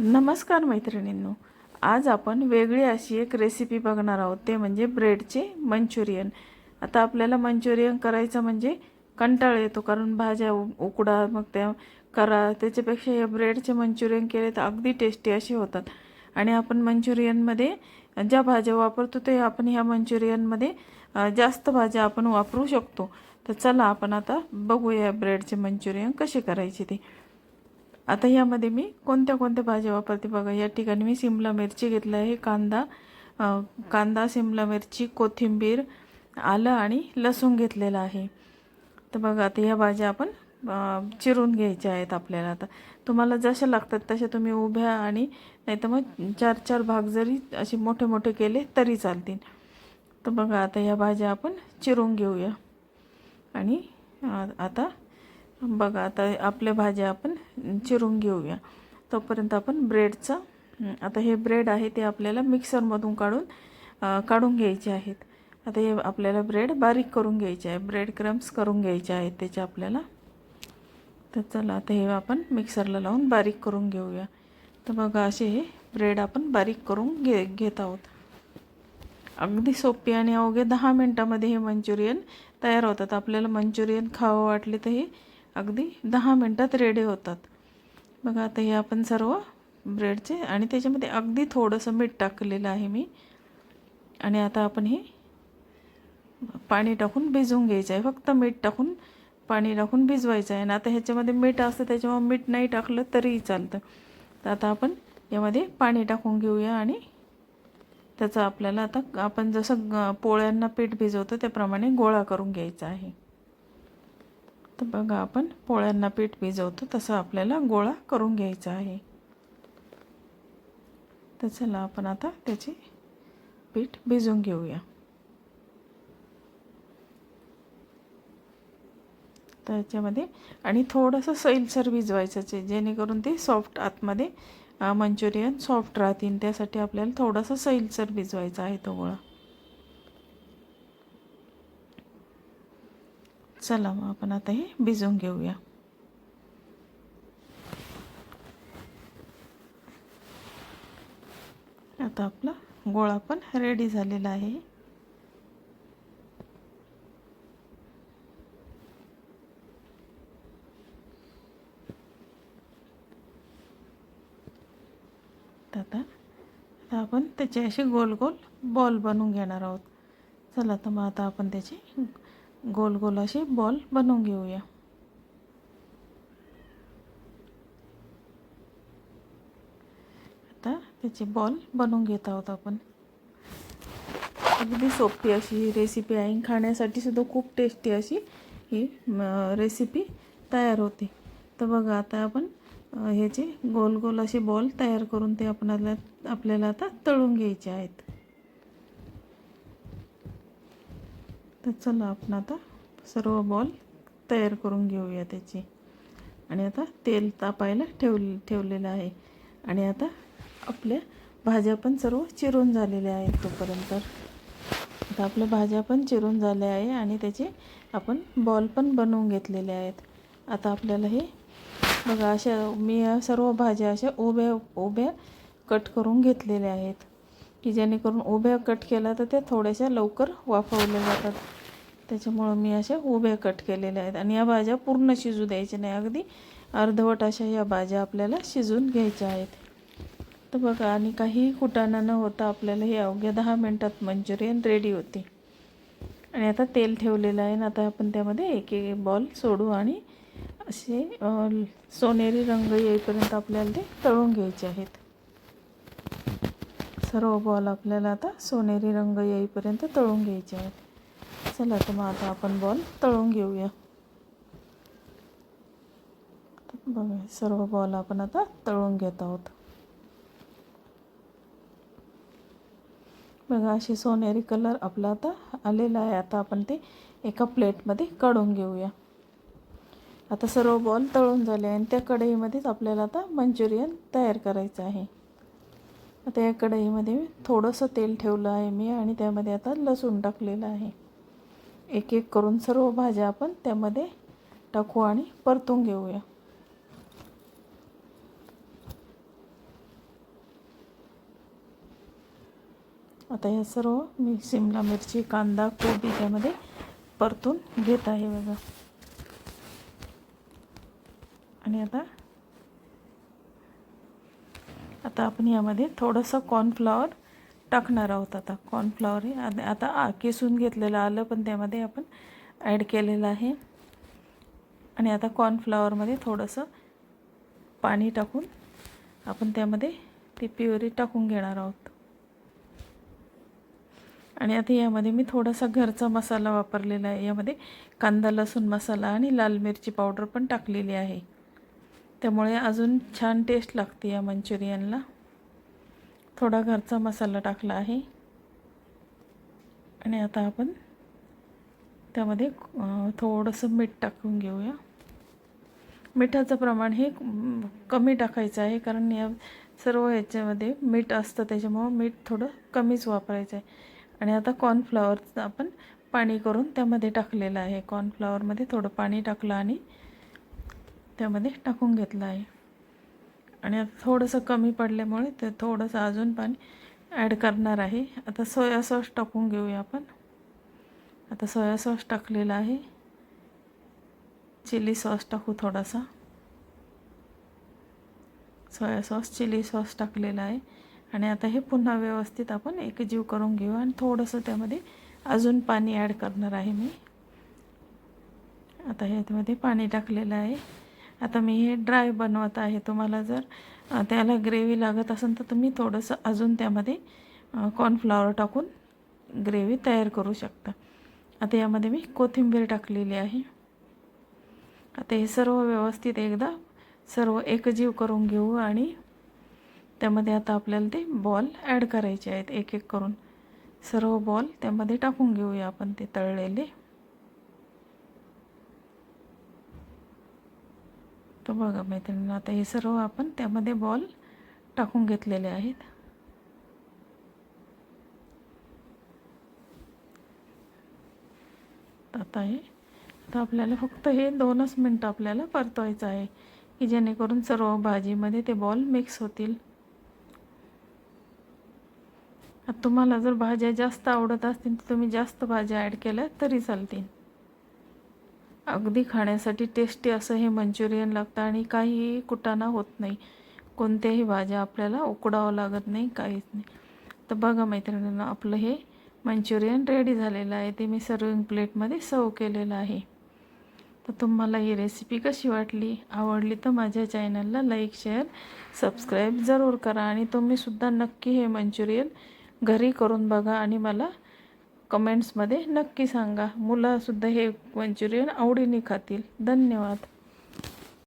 नमस्कार मैत्रिणींनो. आज आपण वेगळी अशी एक रेसिपी बघणार आहोत. ते म्हणजे ब्रेडचे मंचुरियन. आता आपल्याला मंचुरियन करायचं म्हणजे कंटाळा येतो कारण भाज्या उ- उकडा मग त्या करा. त्याच्यापेक्षा या ब्रेडचे मंचुरियन केले तर अगदी टेस्टी असे होतात. आणि आपण मंचुरियनमध्ये ज्या भाज्या वापरतो ते आपण ह्या मंचुरियनमध्ये जास्त भाज्या आपण वापरू शकतो. तर चला आपण आता बघूया ब्रेडचे मंचुरियन कसे करायचे ते. आता यामध्ये मी कोणत्या कोणत्या भाज्या वापरते बघा. या ठिकाणी मी सिमला मिरची घेतलं आहे कांदा कांदा सिमला मिरची कोथिंबीर आलं आणि लसूण घेतलेलं आहे. तर बघा आता ह्या भाज्या आपण चिरून घ्यायच्या आहेत आपल्याला आता. तुम्हाला जशा लागतात तशा तुम्ही उभ्या आणि नाही तर मग चार चार भाग जरी असे मोठे मोठे केले तरी चालतील. तर बघा आता ह्या भाज्या आपण चिरून घेऊया. आणि आता बघा आता आपल्या भाज्या आपण चिरून घेऊया. तोपर्यंत आपण ब्रेडचं आता हे ब्रेड आहे ते आपल्याला मिक्सरमधून काढून काढून घ्यायचे आहेत. आता हे आपल्याला ब्रेड बारीक करून घ्यायचे आहे. ब्रेड क्रम्स करून घ्यायचे आहेत त्याचे आपल्याला. तर चला आता हे आपण मिक्सरला लावून बारीक करून घेऊया. तर बघा असे हे ब्रेड आपण बारीक करून घे घेत आहोत. अगदी सोपी आणि अवघे दहा मिनटामध्ये हे मंचुरियन तयार होतात. आपल्याला मंचुरियन खावं वाटले तर हे अगदी दहा मिनटात रेडी होतात. बघा आता हे आपण सर्व ब्रेडचे आणि त्याच्यामध्ये अगदी थोडंसं मीठ टाकलेलं आहे मी. आणि आता आपण हे पाणी टाकून भिजवून घ्यायचं आहे. फक्त मीठ टाकून पाणी टाकून भिजवायचं आहे. आणि आता ह्याच्यामध्ये मीठ असतं त्याच्यामुळे मीठ नाही टाकलं तरीही चालतं. तर आता आपण यामध्ये पाणी टाकून घेऊया आणि त्याचा आपल्याला आता आपण जसं ग- पोळ्यांना पीठ भिजवतो त्याप्रमाणे गोळा करून घ्यायचा आहे. तर बघा आपण पोळ्यांना पीठ भिजवतो. तसं आपल्याला गोळा करून घ्यायचा आहे. तर चला आपण आता त्याची पीठ भिजवून घेऊया. त्याच्यामध्ये आणि थोडंसं सैलसर भिजवायचं आहे जेणेकरून ते सॉफ्ट आतमध्ये मंचुरियन सॉफ्ट राहतील. त्यासाठी आपल्याला थोडासा सैलसर भिजवायचा आहे तो गोळा. चला मग आपण आता हे भिजवून घेऊया. आता आपला गोळा पण रेडी झालेला आहे. आता आता आपण त्याचे असे गोल गोल बॉल बनवून घेणार आहोत. चला तर मग आता आपण त्याचे गोल गोल असे बॉल बनवून घेऊया. आता त्याचे बॉल बनवून घेत आहोत आपण. अगदी सोपी अशी ही रेसिपी आहे. खाण्यासाठी सुद्धा खूप टेस्टी अशी ही रेसिपी तयार होते. तर बघा आता आपण ह्याचे गोल गोल असे बॉल तयार करून ते आपणाला आपल्याला आता तळून घ्यायचे आहेत. तर चला आपण आता सर्व बॉल तयार करून घेऊया त्याची. आणि आता तेल तापायला ठेव ठेवलेलं आहे. आणि आता आपल्या भाज्या पण सर्व चिरून झालेल्या आहेत तोपर्यंत. आता आपल्या भाज्या पण चिरून झाल्या आहे आणि त्याचे आपण बॉल पण बनवून घेतलेले आहेत. आता आपल्याला हे बघा अशा मी या सर्व भाज्या अशा उभ्या उभ्या कट करून घेतलेल्या आहेत. की जेणेकरून उभ्या कट केला तर त्या थोड्याशा लवकर वाफवल्या जातात. त्याच्यामुळं मी अशा उभ्या कट केलेल्या आहेत. आणि या भाज्या पूर्ण शिजू द्यायच्या नाही. अगदी अर्धवट अशा या भाज्या आपल्याला शिजून घ्यायच्या आहेत. तर बघा आणि काही कुटाणा न होता आपल्याला हे अवघ्या दहा मिनटात मंचुरियन रेडी होते. आणि आता तेल ठेवलेलं आहे. आणि आता आपण त्यामध्ये एक एक बॉल सोडू आणि असे सोनेरी रंग येईपर्यंत आपल्याला ते तळून घ्यायचे आहेत. सर्व बॉल आपल्याला आता सोनेरी रंग येईपर्यंत तळून घ्यायचे आहेत. चला तर मग आता आपण बॉल तळून घेऊया. बघा सर्व बॉल आपण आता तळून घेत आहोत. बघा अशी सोनेरी कलर आपला आता आलेला आहे. आता आपण ते एका प्लेटमध्ये काढून घेऊया. आता सर्व बॉल तळून झाले आणि त्या कढईमध्येच आपल्याला आता मंचुरियन तयार करायचं आहे. आता या कढईमध्ये थोडंसं तेल ठेवलं आहे मी आणि त्यामध्ये आता लसूण टाकलेलं आहे. एक एक करून सर्व भाज्या आपण त्यामध्ये टाकू आणि परतून घेऊया. आता या सर्व मी शिमला मिरची कांदा कोबी त्यामध्ये परतून घेत आहे बघा. आणि आता आता आपण यामध्ये थोडंसं कॉर्नफ्लॉवर टाकणार आहोत आता कॉर्नफ्लॉवर हे. आता आ- किसून घेतलेलं आलं पण त्यामध्ये आपण ॲड केलेलं आहे. आणि आता कॉर्नफ्लॉवरमध्ये थोडंसं पाणी टाकून आपण त्यामध्ये ती प्युरी टाकून घेणार आहोत. आणि आता यामध्ये मी थोडासा घरचा मसाला वापरलेला आहे. यामध्ये कांदा लसूण मसाला आणि लाल मिरची पावडर पण टाकलेली आहे. त्यामुळे अजून छान टेस्ट लागते या मंचुरियनला. थोडा घरचा मसाला टाकला आहे. आणि आता आपण त्यामध्ये थोडंसं मीठ टाकून घेऊया. मिठाचं प्रमाण हे कमी टाकायचं आहे कारण या सर्व ह्याच्यामध्ये मीठ असतं त्याच्यामुळं मीठ थोडं कमीच वापरायचं आहे. आणि आता कॉर्नफ्लॉवरचं आपण पाणी करून त्यामध्ये टाकलेलं आहे. कॉर्नफ्लॉवरमध्ये थोडं पाणी टाकलं आणि त्यामध्ये टाकून घेतलं आहे. आणि आता थोडंसं कमी पडल्यामुळे ते थोडंसं अजून पाणी ॲड करणार आहे. आता सोया सॉस टाकून घेऊया आपण. आता सोया सॉस टाकलेला आहे. चिली सॉस टाकू थोडासा. सोया सॉस चिली सॉस टाकलेला आहे. आणि आता हे पुन्हा व्यवस्थित आपण एकजीव करून घेऊ आणि थोडंसं त्यामध्ये अजून पाणी ॲड करणार आहे मी. आता ह्यामध्ये पाणी टाकलेलं आहे. आता मी हे ड्राय बनवत आहे. तुम्हाला जर त्याला ग्रेव्ही लागत असेल तर तुम्ही थोडंसं अजून त्यामध्ये कॉर्नफ्लॉवर टाकून ग्रेव्ही तयार करू शकता. आता यामध्ये मी कोथिंबीर टाकलेली आहे. आता हे सर्व व्यवस्थित एकदा सर्व एकजीव करून घेऊ आणि त्यामध्ये आता आपल्याला ते बॉल ॲड करायचे आहेत एक एक करून. सर्व बॉल त्यामध्ये टाकून घेऊया आपण ते तळलेले. शकतो बघा मैत्रिणी आता हे सर्व आपण त्यामध्ये बॉल टाकून घेतलेले आहेत. आता हे आता आपल्याला फक्त हे दोनच मिनटं आपल्याला परतवायचं आहे की जेणेकरून सर्व भाजीमध्ये ते बॉल मिक्स होतील. तुम्हाला जर भाज्या जास्त आवडत असतील तर तुम्ही जास्त भाज्या ॲड केल्या तरी चालतील. अगदी खाण्यासाठी टेस्टी असं हे मंचुरियन लागतं आणि काही कुटाणा होत नाही. कोणत्याही भाज्या आपल्याला उकडावं लागत नाही काहीच नाही. तर बघा मैत्रिणींना आपलं हे मंचुरियन रेडी झालेलं आहे. ते मी सर्विंग प्लेटमध्ये सर्व केलेलं आहे. तर तुम्हाला ही रेसिपी कशी वाटली आवडली तर माझ्या चॅनलला लाईक शेअर सबस्क्राईब जरूर करा. आणि तुम्हीसुद्धा नक्की हे मंचुरियन घरी करून बघा आणि मला कमेंट्समध्ये नक्की सांगा. मुलंसुद्धा हे मंचुरियन आवडीने खातील. धन्यवाद.